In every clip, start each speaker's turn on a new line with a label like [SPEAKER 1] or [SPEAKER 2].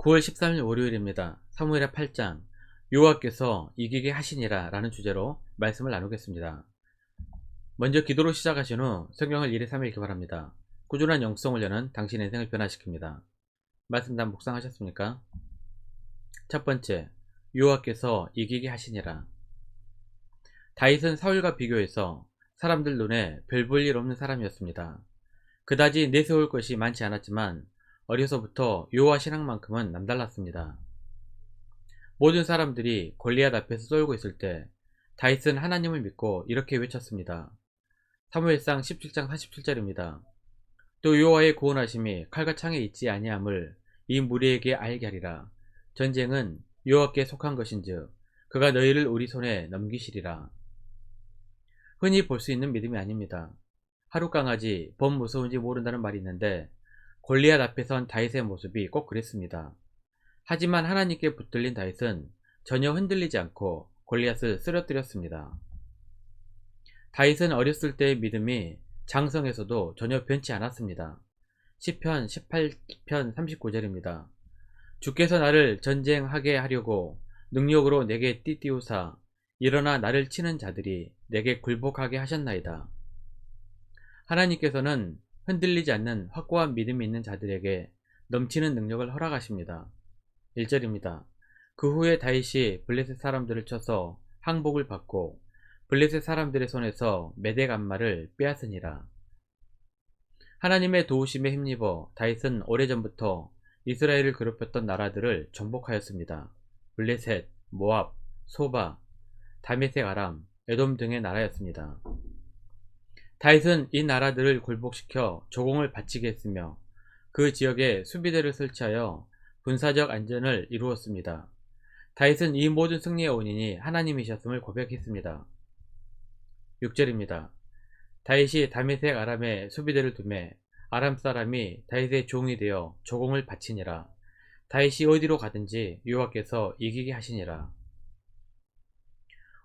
[SPEAKER 1] 9월 13일 월요일입니다. 사무엘의 8장 여호와께서 이기게 하시니라 라는 주제로 말씀을 나누겠습니다. 먼저 기도로 시작하신 후 성경을 1회 3일 기바랍니다. 꾸준한 영성을 여는 당신의 인생을 변화시킵니다. 말씀 다 묵상하셨습니까? 첫 번째, 여호와께서 이기게 하시니라. 다윗은 사울과 비교해서 사람들 눈에 별 볼 일 없는 사람이었습니다. 그다지 내세울 것이 많지 않았지만 어려서부터 여호와 신앙만큼은 남달랐습니다. 모든 사람들이 골리앗 앞에서 쏠고 있을 때 다윗은 하나님을 믿고 이렇게 외쳤습니다. 사무엘상 17장 47절입니다. 또 여호와의 구원하심이 칼과 창에 있지 아니함을 이 무리에게 알게 하리라. 전쟁은 여호와께 속한 것인즉 그가 너희를 우리 손에 넘기시리라. 흔히 볼 수 있는 믿음이 아닙니다. 하루 강아지 범 무서운지 모른다는 말이 있는데 골리앗 앞에 선 다윗의 모습이 꼭 그랬습니다. 하지만 하나님께 붙들린 다윗은 전혀 흔들리지 않고 골리앗을 쓰러뜨렸습니다. 다윗은 어렸을 때의 믿음이 장성에서도 전혀 변치 않았습니다. 10편 18편 39절입니다. 주께서 나를 전쟁하게 하려고 능력으로 내게 띠띠우사 일어나 나를 치는 자들이 내게 굴복하게 하셨나이다. 하나님께서는 흔들리지 않는 확고한 믿음이 있는 자들에게 넘치는 능력을 허락하십니다. 1절입니다. 그 후에 다윗이 블레셋 사람들을 쳐서 항복을 받고 블레셋 사람들의 손에서 메대 간마를 빼앗으니라. 하나님의 도우심에 힘입어 다윗은 오래전부터 이스라엘을 괴롭혔던 나라들을 정복하였습니다. 블레셋, 모압, 소바, 다메섹 아람, 에돔 등의 나라였습니다. 다윗은 이 나라들을 굴복시켜 조공을 바치게 했으며 그 지역에 수비대를 설치하여 군사적 안전을 이루었습니다. 다윗은 이 모든 승리의 원인이 하나님이셨음을 고백했습니다. 6절입니다. 다윗이 다메섹 아람에 수비대를 두매 아람 사람이 다윗의 종이 되어 조공을 바치니라. 다윗이 어디로 가든지 여호와께서 이기게 하시니라.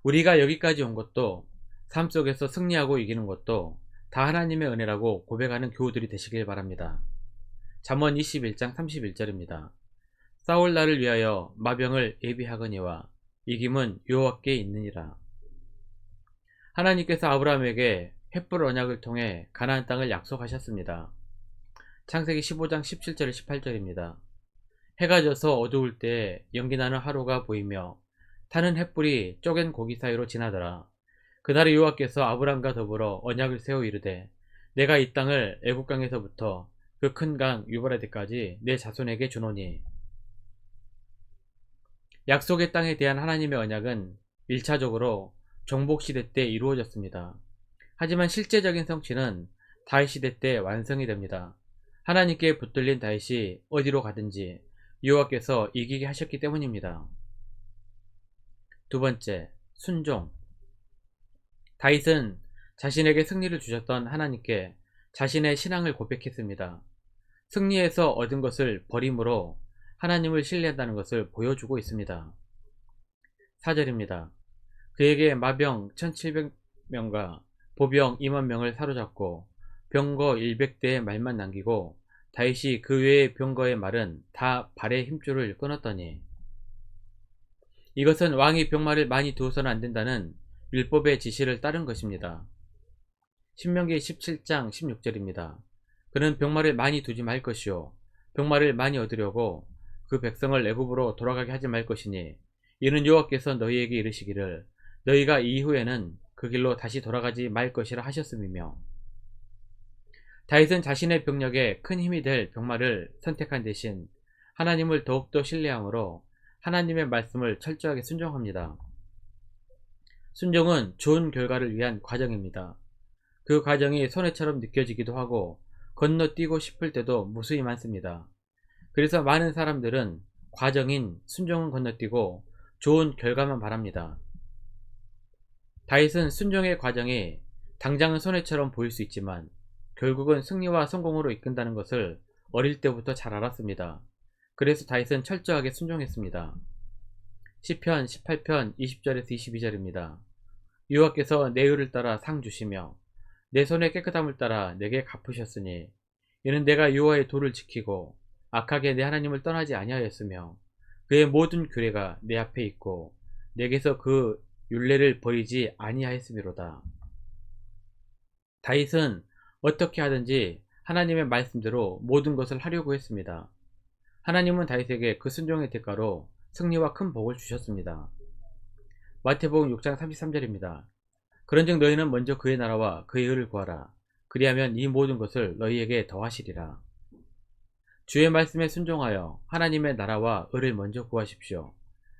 [SPEAKER 1] 우리가 여기까지 온 것도 삶 속에서 승리하고 이기는 것도 다 하나님의 은혜라고 고백하는 교우들이 되시길 바랍니다. 잠언 21장 31절입니다. 싸울 날을 위하여 마병을 예비하거니와 이김은 여호와께 있느니라. 하나님께서 아브라함에게 횃불 언약을 통해 가나안 땅을 약속하셨습니다. 창세기 15장 17절 18절입니다. 해가 져서 어두울 때 연기나는 하루가 보이며 타는 횃불이 쪼갠 고기 사이로 지나더라. 그날에 여호와께서 아브람과 더불어 언약을 세워 이르되 내가 이 땅을 애국강에서부터 그 큰 강 유브라데까지 내 자손에게 주노니 약속의 땅에 대한 하나님의 언약은 1차적으로 정복시대 때 이루어졌습니다. 하지만 실제적인 성취는 다윗시대 때 완성이 됩니다. 하나님께 붙들린 다윗이 어디로 가든지 여호와께서 이기게 하셨기 때문입니다. 두 번째, 순종 다윗은 자신에게 승리를 주셨던 하나님께 자신의 신앙을 고백했습니다. 승리에서 얻은 것을 버림으로 하나님을 신뢰한다는 것을 보여주고 있습니다. 4절입니다. 그에게 마병 1700명과 보병 2만 명을 사로잡고 병거 100대의 말만 남기고 다윗이 그 외의 병거의 말은 다 발의 힘줄을 끊었더니 이것은 왕이 병마를 많이 두어서는 안 된다는 율법의 지시를 따른 것입니다. 신명기 17장 16절입니다. 그는 병마를 많이 두지 말 것이요 병마를 많이 얻으려고 그 백성을 애굽으로 돌아가게 하지 말 것이니 이는 여호와께서 너희에게 이르시기를 너희가 이후에는 그 길로 다시 돌아가지 말 것이라 하셨음이며 다윗은 자신의 병력에 큰 힘이 될 병마를 선택한 대신 하나님을 더욱더 신뢰함으로 하나님의 말씀을 철저하게 순종합니다. 순종은 좋은 결과를 위한 과정입니다. 그 과정이 손해처럼 느껴지기도 하고 건너뛰고 싶을 때도 무수히 많습니다. 그래서 많은 사람들은 과정인 순종은 건너뛰고 좋은 결과만 바랍니다. 다윗은 순종의 과정이 당장은 손해처럼 보일 수 있지만 결국은 승리와 성공으로 이끈다는 것을 어릴 때부터 잘 알았습니다. 그래서 다윗은 철저하게 순종했습니다. 10편 18편 20절에서 22절입니다. 여호와께서 내 의를 따라 상 주시며 내 손의 깨끗함을 따라 내게 갚으셨으니 이는 내가 여호와의 도를 지키고 악하게 내 하나님을 떠나지 아니하였으며 그의 모든 규례가 내 앞에 있고 내게서 그 율례를 버리지 아니하였음이로다. 다윗은 어떻게 하든지 하나님의 말씀대로 모든 것을 하려고 했습니다. 하나님은 다윗에게 그 순종의 대가로 승리와 큰 복을 주셨습니다. 마태복음 6장 33절입니다. 그런즉 너희는 먼저 그의 나라와 그의 의를 구하라. 그리하면 이 모든 것을 너희에게 더하시리라. 주의 말씀에 순종하여 하나님의 나라와 의를 먼저 구하십시오.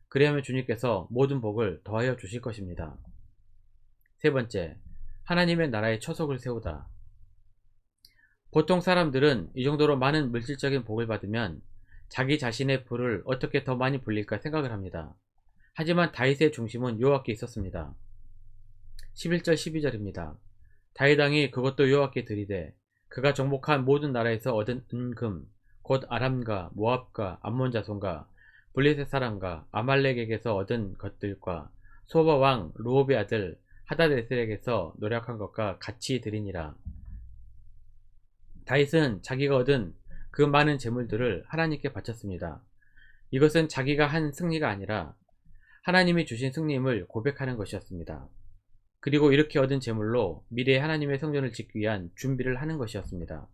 [SPEAKER 1] 그리하면 주님께서 모든 복을 더하여 주실 것입니다. 세 번째, 하나님의 나라의 처속을 세우다. 보통 사람들은 이 정도로 많은 물질적인 복을 받으면 자기 자신의 부를 어떻게 더 많이 불릴까 생각을 합니다. 하지만 다윗의 중심은 여호와께 있었습니다. 11절 12절입니다. 다윗 왕이 그것도 여호와께 드리되 그가 정복한 모든 나라에서 얻은 은금 곧 아람과 모압과 암몬 자손과 블레셋 사람과 아말렉에게서 얻은 것들과 소바 왕 루옵의 아들 하다데셀에게서 노력한 것과 같이 드리니라. 다윗은 자기가 얻은 그 많은 재물들을 하나님께 바쳤습니다. 이것은 자기가 한 승리가 아니라 하나님이 주신 승리임을 고백하는 것이었습니다. 그리고 이렇게 얻은 재물로 미래의 하나님의 성전을 짓기 위한 준비를 하는 것이었습니다.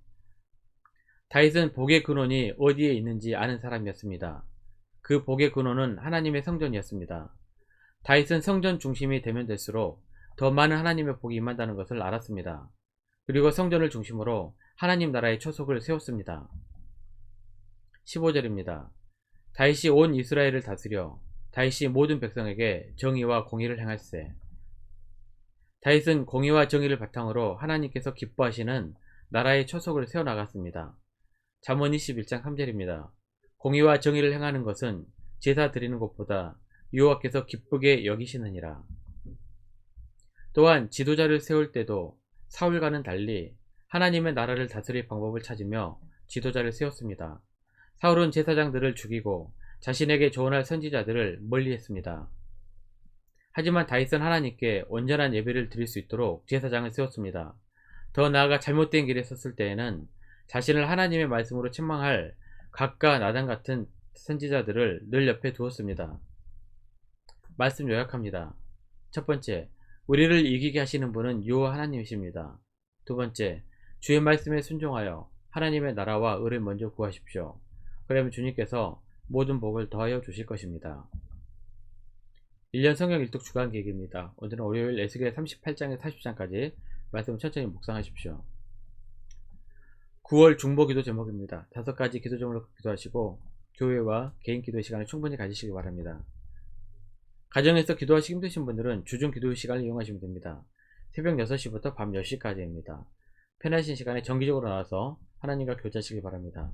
[SPEAKER 1] 다윗은 복의 근원이 어디에 있는지 아는 사람이었습니다. 그 복의 근원은 하나님의 성전이었습니다. 다윗은 성전 중심이 되면 될수록 더 많은 하나님의 복이 임한다는 것을 알았습니다. 그리고 성전을 중심으로 하나님 나라의 초석을 세웠습니다. 15절입니다. 다윗이 온 이스라엘을 다스려 다윗이 모든 백성에게 정의와 공의를 행할세. 다윗은 공의와 정의를 바탕으로 하나님께서 기뻐하시는 나라의 초석을 세워나갔습니다. 잠언 21장 3절입니다. 공의와 정의를 행하는 것은 제사 드리는 것보다 여호와께서 기쁘게 여기시느니라. 또한 지도자를 세울 때도 사울과는 달리 하나님의 나라를 다스릴 방법을 찾으며 지도자를 세웠습니다. 사울은 제사장들을 죽이고 자신에게 조언할 선지자들을 멀리했습니다. 하지만 다윗은 하나님께 온전한 예배를 드릴 수 있도록 제사장을 세웠습니다. 더 나아가 잘못된 길에 섰을 때에는 자신을 하나님의 말씀으로 책망할 각과 나단 같은 선지자들을 늘 옆에 두었습니다. 말씀 요약합니다. 첫 번째, 우리를 이기게 하시는 분은 유호 하나님이십니다. 두 번째, 주의 말씀에 순종하여 하나님의 나라와 의를 먼저 구하십시오. 그러면 주님께서 모든 복을 더하여 주실 것입니다. 1년 성경 일독 주간 계획입니다. 오늘은 월요일 에스겔 38장에 40장까지 말씀 천천히 묵상하십시오. 9월 중보 기도 제목입니다. 다섯 가지 기도 제목으로 기도하시고 교회와 개인 기도 시간을 충분히 가지시기 바랍니다. 가정에서 기도하시기 힘드신 분들은 주중 기도 시간을 이용하시면 됩니다. 새벽 6시부터 밤 10시까지입니다. 편하신 시간에 정기적으로 나와서 하나님과 교제하시기 바랍니다.